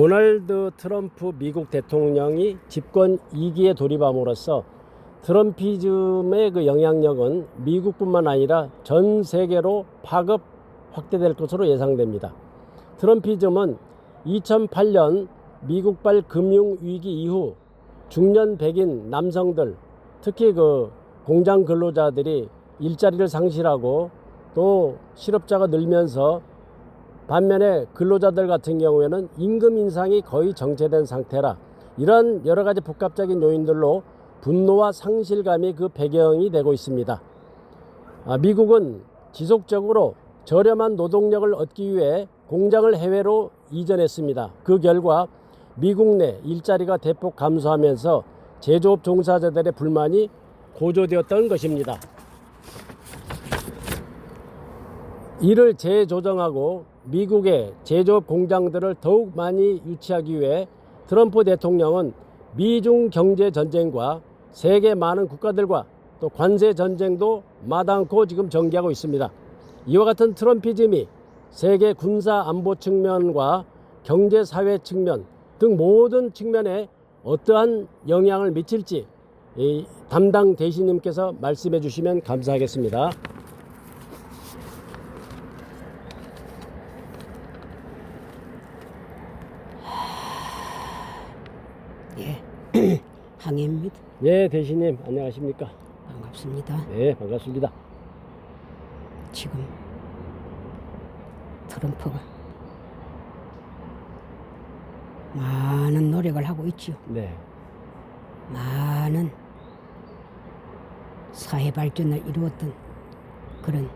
도널드 트럼프 미국 대통령이 집권 2기에 돌입함으로써 트럼피즘의 그 영향력은 미국뿐만 아니라 전 세계로 파급 확대될 것으로 예상됩니다. 트럼피즘은 2008년 미국발 금융 위기 이후 중년 백인 남성들, 특히 그 공장 근로자들이 일자리를 상실하고 또 실업자가 늘면서 반면에 근로자들 같은 경우에는 임금 인상이 거의 정체된 상태라 이런 여러 가지 복합적인 요인들로 분노와 상실감이 그 배경이 되고 있습니다. 아, 미국은 지속적으로 저렴한 노동력을 얻기 위해 공장을 해외로 이전했습니다. 그 결과 미국 내 일자리가 대폭 감소하면서 제조업 종사자들의 불만이 고조되었던 것입니다. 이를 재조정하고 미국의 제조업 공장들을 더욱 많이 유치하기 위해 트럼프 대통령은 미중 경제 전쟁과 세계 많은 국가들과 또 관세 전쟁도 마다않고 지금 전개하고 있습니다. 이와 같은 트럼피즘이 세계 군사 안보 측면과 경제 사회 측면 등 모든 측면에 어떠한 영향을 미칠지 이 담당 대신님께서 말씀해 주시면 감사하겠습니다. 예, 예, 대신님 안녕하십니까? 반갑습니다. 네, 반갑습니다. 지금 트럼프가 많은 노력을 하고 있지요. 네, 많은 사회 발전을 이루었던 그런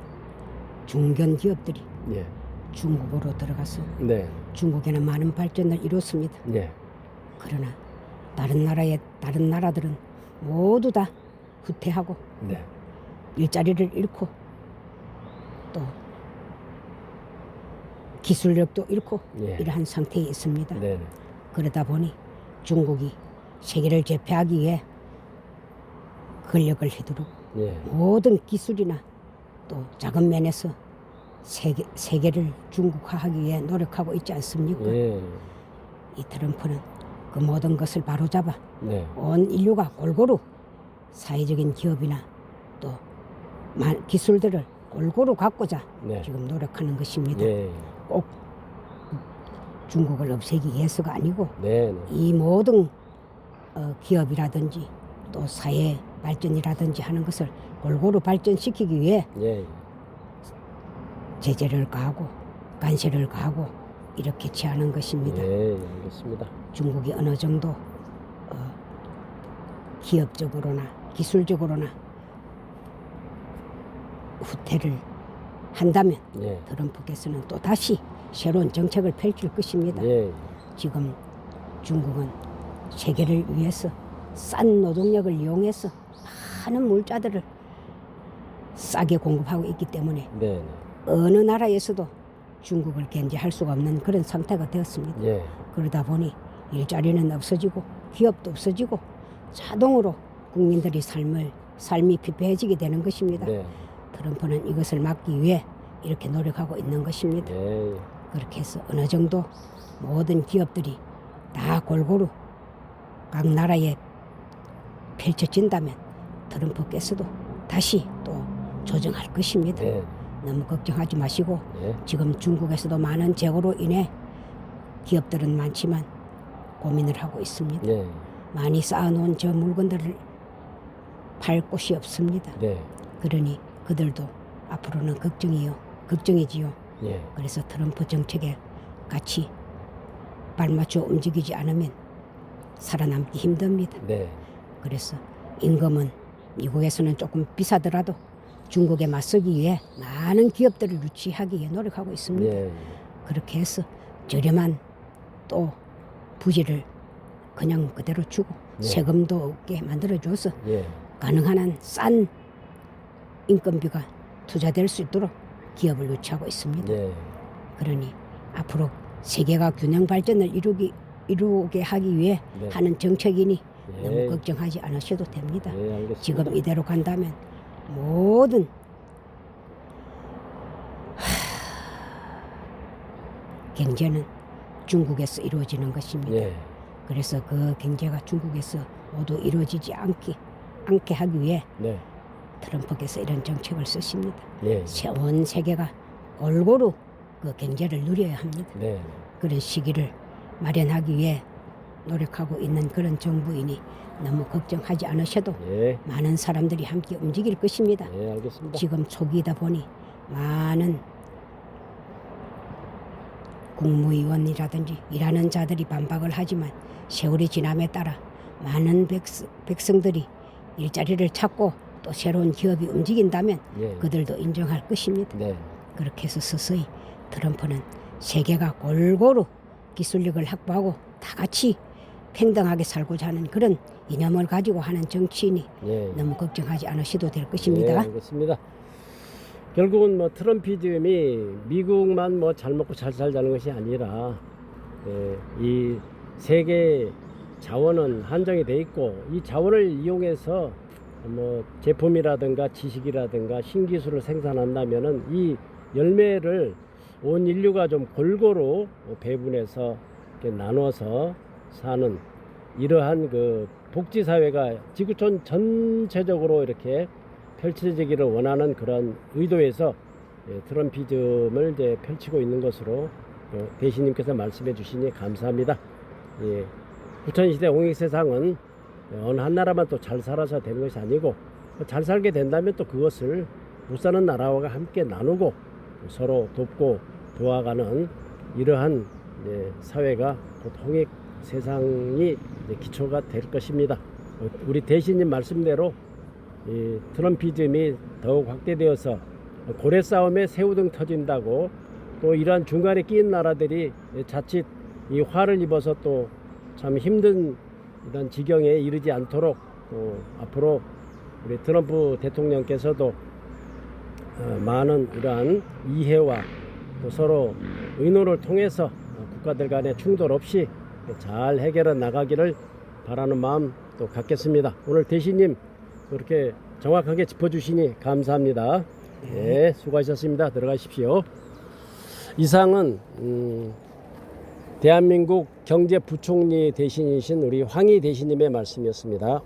중견 기업들이 예, 중국으로 들어가서 네, 중국에는 많은 발전을 이뤘습니다. 네, 그러나 다른 나라의 다른 나라들은 모두 다 후퇴하고 네, 일자리를 잃고 또 기술력도 잃고 예. 이러한 상태에 있습니다. 네, 그러다 보니 중국이 세계를 제패하기 위해 권력을 휘두르고 예, 모든 기술이나 또 작은 면에서 세계, 세계를 중국화하기 위해 노력하고 있지 않습니까? 예, 이 트럼프는 그 모든 것을 바로잡아 네, 온 인류가 골고루 사회적인 기업이나 또 마- 기술들을 골고루 갖고자 네, 지금 노력하는 것입니다. 예, 꼭 중국을 없애기 위해서가 아니고 네, 네, 이 모든 어, 기업이라든지 또 사회 발전이라든지 하는 것을 골고루 발전시키기 위해 예, 제재를 가하고 간세를 가하고 이렇게 취하는 것입니다. 예, 알겠습니다. 중국이 어느 정도 어, 기업적으로나 기술적으로나 후퇴를 한다면 예, 트럼프께서는 또 다시 새로운 정책을 펼칠 것입니다. 예, 지금 중국은 세계를 위해서 싼 노동력을 이용해서 많은 물자들을 싸게 공급하고 있기 때문에 네, 어느 나라에서도 중국을 견제할 수가 없는 그런 상태가 되었습니다. 네, 예, 그러다 보니 일자리는 없어지고 기업도 없어지고 자동으로 국민들의 삶을 삶이 피폐해지게 되는 것입니다. 네, 트럼프는 이것을 막기 위해 이렇게 노력하고 있는 것입니다. 예, 그렇게 해서 어느 정도 모든 기업들이 다 골고루 각 나라에 펼쳐진다면 트럼프께서도 다시 또 조정할 것입니다. 네, 너무 걱정하지 마시고 예, 지금 중국에서도 많은 재고로 인해 기업들은 많지만 고민을 하고 있습니다. 예, 많이 쌓아놓은 저 물건들을 팔 곳이 없습니다. 네, 그러니 그들도 앞으로는 걱정이요. 걱정이지요. 예, 그래서 트럼프 정책에 같이 발맞춰 움직이지 않으면 살아남기 힘듭니다. 네, 그래서 임금은 미국에서는 조금 비싸더라도 중국에 맞서기 위해 많은 기업들을 유치하기 위해 노력하고 있습니다. 예, 그렇게 해서 저렴한 또 부지를 그냥 그대로 주고 네. 세금도 없게 만들어줘서 예, 가능한 한 싼 인건비가 투자될 수 있도록 기업을 유치하고 있습니다. 예, 그러니 앞으로 세계가 균형 발전을 이루기 이루게 하기 위해 네. 하는 정책이니 너무 예, 걱정하지 않으셔도 됩니다. 예. 지금 이대로 간다면 모든 하, 경제는 중국에서 이루어지는 것입니다. 예. 그래서 그 경제가 중국에서 모두 이루어지지 않게 않게 하기 위해 네. 트럼프께서 이런 정책을 쓰십니다. 예. 온 세계가 골고루 그 경제를 누려야 합니다. 네. 그런 시기를 마련하기 위해 노력하고 있는 그런 정부이니 너무 걱정하지 않으셔도 예. 많은 사람들이 함께 움직일 것입니다. 예, 알겠습니다. 지금 초기이다 보니 많은 국무위원이라든지 일하는 자들이 반박을 하지만 세월이 지남에 따라 많은 백성, 백성들이 일자리를 찾고 또 새로운 기업이 움직인다면 예. 그들도 인정할 것입니다. 네. 그렇게 해서 서서히 트럼프는 세계가 골고루 기술력을 확보하고 다 같이 평등하게 살고자 하는 그런 이념을 가지고 하는 정치인이 예. 너무 걱정하지 않으셔도 될 예, 것입니다. 알겠습니다. 결국은 뭐 트럼피즘이 미국만 뭐 잘 먹고 잘 살자는 것이 아니라 예, 이 세계 자원은 한정이 돼 있고 이 자원을 이용해서 뭐 제품이라든가 지식이라든가 신기술을 생산한다면은 이 열매를 온 인류가 좀 골고루 배분해서 이렇게 나눠서 사는 이러한 그 복지 사회가 지구촌 전체적으로 이렇게 펼쳐지기를 원하는 그런 의도에서 예, 트럼피즘을 이제 펼치고 있는 것으로 어, 대신님께서 말씀해 주시니 감사합니다. 예, 부천시대 옹익 세상은 어느 한 나라만 또 잘 살아서 되는 것이 아니고 잘 살게 된다면 또 그것을 못 사는 나라와 함께 나누고 서로 돕고 도와가는 이러한 예, 사회가 곧 홍익 세상이 기초가 될 것입니다. 어, 우리 대신님 말씀대로 이 트럼피즘이 더욱 확대되어서 고래 싸움에 새우등 터진다고 또 이러한 중간에 끼인 나라들이 자칫 이 화를 입어서 또 참 힘든 이런 지경에 이르지 않도록 또 앞으로 우리 트럼프 대통령께서도 어, 많은 이러한 이해와 또 서로 의논을 통해서 어, 국가들 간의 충돌 없이 잘 해결해 나가기를 바라는 마음 또 갖겠습니다. 오늘 대신님 그렇게 정확하게 짚어주시니 감사합니다. 네, 수고하셨습니다. 들어가십시오. 이상은 음, 대한민국 경제부총리 대신이신 우리 황희 대신님의 말씀이었습니다.